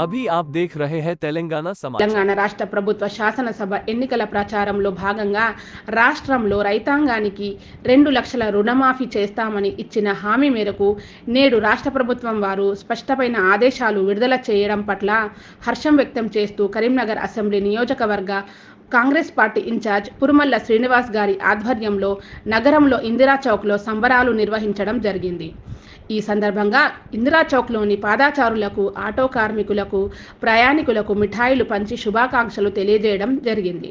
అభి ఆప్ దేఖ్ రహే హై తెలంగాణ తెలంగాణ రాష్ట్ర ప్రభుత్వ శాసనసభ ఎన్నికల ప్రచారంలో భాగంగా రాష్ట్రంలో రైతాంగానికి రెండు లక్షల రుణమాఫీ చేస్తామని ఇచ్చిన హామీ మేరకు నేడు రాష్ట్ర ప్రభుత్వం వారు స్పష్టమైన ఆదేశాలు విడుదల చేయడం పట్ల హర్షం వ్యక్తం చేస్తూ కరీంనగర్ అసెంబ్లీ నియోజకవర్గ Congress party incharge Purumalla Srinivas గారి ఆధ్వర్యంలో నగరంలో ఇందిరా చౌక్లో సంబరాలు నిర్వహించడం జరిగింది. ఈ సందర్భంగా ఇందిరా చౌక్లోని పాదాచారులకు ఆటో కార్మికులకు ప్రయాణికులకు మిఠాయిలు పంచి శుభాకాంక్షలు తెలియజేయడం జరిగింది.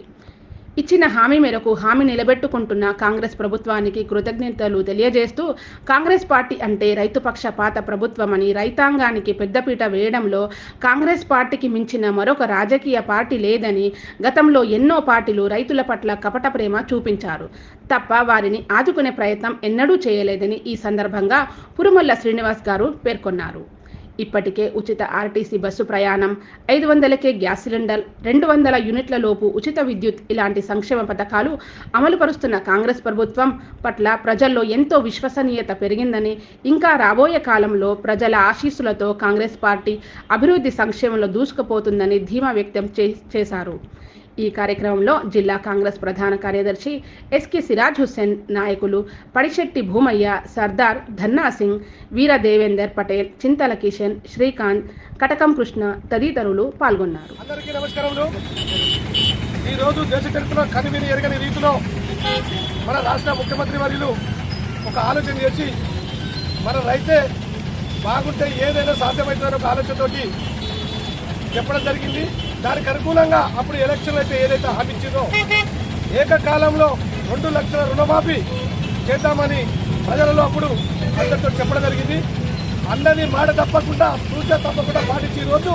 ఇచ్చిన హామీ మేరకు హామీ నిలబెట్టుకుంటున్న కాంగ్రెస్ ప్రభుత్వానికి కృతజ్ఞతలు తెలియజేస్తూ కాంగ్రెస్ పార్టీ అంటే రైతుపక్ష పాత ప్రభుత్వమని రైతాంగానికి పెద్దపీట వేయడంలో కాంగ్రెస్ పార్టీకి మించిన మరొక రాజకీయ పార్టీ లేదని గతంలో ఎన్నో పార్టీలు రైతుల పట్ల కపట ప్రేమ చూపించారు. తప్ప వారిని ఆదుకునే ప్రయత్నం ఎన్నడూ చేయలేదని ఈ సందర్భంగా పురుమల్ల శ్రీనివాస్ గారు పేర్కొన్నారు. ఇప్పటికే ఉచిత ఆర్టీసీ బస్సు ప్రయాణం ఐదు వందలకే గ్యాస్ సిలిండర్ రెండు వందల యూనిట్ల లోపు ఉచిత విద్యుత్ ఇలాంటి సంక్షేమ పథకాలు అమలుపరుస్తున్న కాంగ్రెస్ ప్రభుత్వం పట్ల ప్రజల్లో ఎంతో విశ్వసనీయత పెరిగిందని ఇంకా రాబోయే కాలంలో ప్రజల ఆశీస్సులతో కాంగ్రెస్ పార్టీ అభివృద్ధి సంక్షేమంలో దూసుకుపోతుందని ధీమా వ్యక్తం చే- చేశారు. ఈ కార్యక్రమంలో జిల్లా కాంగ్రెస్ ప్రధాన కార్యదర్శి ఎస్కే సిరాజ్ హుస్సేన్ నాయకులు పడిశెట్టి భూమయ్య సర్దార్ ధన్నా సింగ్ వీర దేవేందర్ పటేల్ చింతల కిషన్ శ్రీకాంత్ కటకం కృష్ణ తదితరులు పాల్గొన్నారు. అందరికీ నమస్కారములు. దేశ చరిత్రలో కనివిని ఎరగని రీతిలో మన రాష్ట్ర ముఖ్యమంత్రి వర్యులు ఒక ఆలోచన చేసి మన రైతే బాగుంటే ఏదైనా సాధ్యమవుతుందని ఒక ఆలోచనతోటి చెప్పడం జరిగింది. దానికి అనుకూలంగా అప్పుడు ఎలక్షన్లు అయితే ఏదైతే హామీ ఏకకాలంలో రెండు లక్షల రుణమాఫీ చేద్దామని ప్రజలలో అప్పుడు అందరితో చెప్పడం జరిగింది. అందరినీ మాట తప్పకుండా సూచన తప్పకుండా పాటించి రోజు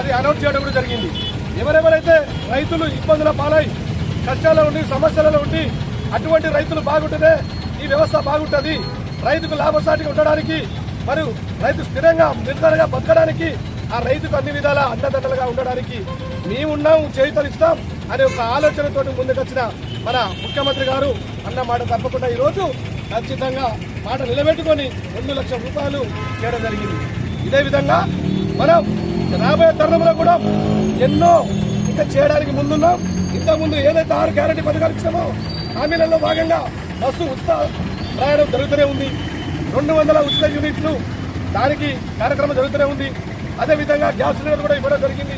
అది అనౌన్స్ చేయడం కూడా జరిగింది. ఎవరెవరైతే రైతులు ఇబ్బందుల పాలై కష్టాల్లో ఉండి సమస్యలలో ఉండి అటువంటి రైతులు బాగుంటేనే ఈ వ్యవస్థ బాగుంటుంది. రైతుకు లాభసాటిగా ఉండడానికి మరియు రైతు స్థిరంగా నిర్ధారణగా బతకడానికి ఆ రైతుకు అన్ని విధాల అండదండలుగా ఉండడానికి మేమున్నాం చేయుతలిస్తాం అనే ఒక ఆలోచనతో ముందుకొచ్చిన మన ముఖ్యమంత్రి గారు అన్న మాట తప్పకుండా ఈరోజు ఖచ్చితంగా మాట నిలబెట్టుకొని రెండు లక్షల రూపాయలు చేయడం జరిగింది. ఇదే విధంగా మనం రాబోయే తరుణంలో కూడా ఎన్నో ఇంకా చేయడానికి ముందున్నాం. ఇంతకుముందు ఏదైతే ఆరు గ్యారంటీ పథకాలు ఇచ్చామో హామీలలో భాగంగా బస్సు ఉచిత ప్రయాణం జరుగుతూనే ఉంది. రెండు వందల ఉచిత యూనిట్లు దానికి కార్యక్రమం జరుగుతూనే ఉంది. అదే విధంగా గ్యాస్ సిలిండర్ కూడా ఇవ్వడం జరిగింది.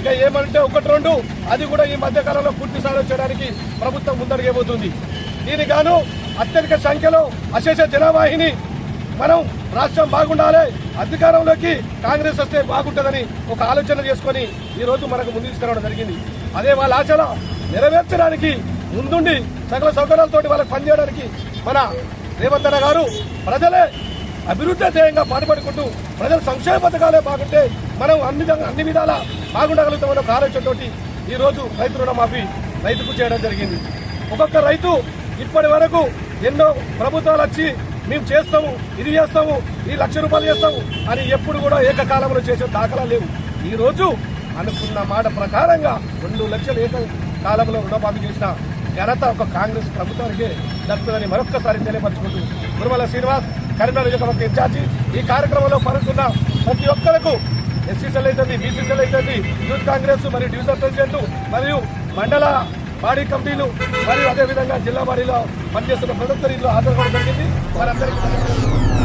ఇక ఏమంటే ఒకటి రెండు అది కూడా ఈ మధ్యకాలంలో పూర్తి సాధించడానికి చేయడానికి ప్రభుత్వం ముందడుగేబోతుంది దీనికి గాను అత్యధిక సంఖ్యలో అశేష జనవాహిని మనం రాష్ట్రం బాగుండాలి అధికారంలోకి కాంగ్రెస్ వస్తే బాగుంటుందని ఒక ఆలోచన చేసుకొని ఈ రోజు మనకు ముందు తీసుకురావడం జరిగింది. అదే వాళ్ళ ఆచరణ నెరవేర్చడానికి ముందుండి సకల సౌకర్యాలతోటి వాళ్ళకి పనిచేయడానికి మన రేవంత్ గారు ప్రజలే అభివృద్ధి ధ్యేయంగా పాటుపడుకుంటూ ప్రజల సంక్షేమ పథకాలే బాగుంటే మనం అన్ని విధంగా- అన్ని విధాల బాగుండగలుగుతామని ఒక ఆలోచనతోటి ఈరోజు రైతు రుణమాఫీ రైతుకు చేయడం జరిగింది. ఒక్కొక్క రైతు ఇప్పటి వరకు ఎన్నో ప్రభుత్వాలు వచ్చి మేము చేస్తాము ఇది చేస్తాము ఈ లక్ష రూపాయలు చేస్తాము అని ఎప్పుడు కూడా ఏకకాలంలో చేసే దాఖలా లేవు. ఈరోజు అనుకున్న మాట ప్రకారంగా రెండు లక్షలు ఏక కాలంలో రుణమాఫీ చేసిన ఘనత ఒక కాంగ్రెస్ ప్రభుత్వానికే దక్కుతుందని మరొక్కసారి తెలియపరచుకుంటూ గురుమల శ్రీనివాస్ కరీంనగర్ నియోజకవర్గ ఇన్ఛార్జి. ఈ కార్యక్రమంలో పాల్గొన్న ప్రతి ఒక్కరకు ఎస్సీసీఎల్ అవుతుంది బీసీసీఎల్ అవుతుంది యూత్ కాంగ్రెస్ మరియు డివిజన్ ప్రెసిడెంట్ మరియు మండల బాడీ కమిటీలు మరియు అదేవిధంగా జిల్లా బాడీలో పనిచేస్తున్న ప్రతి ఒక్కరి హాజరు జరిగింది. వారందరికీ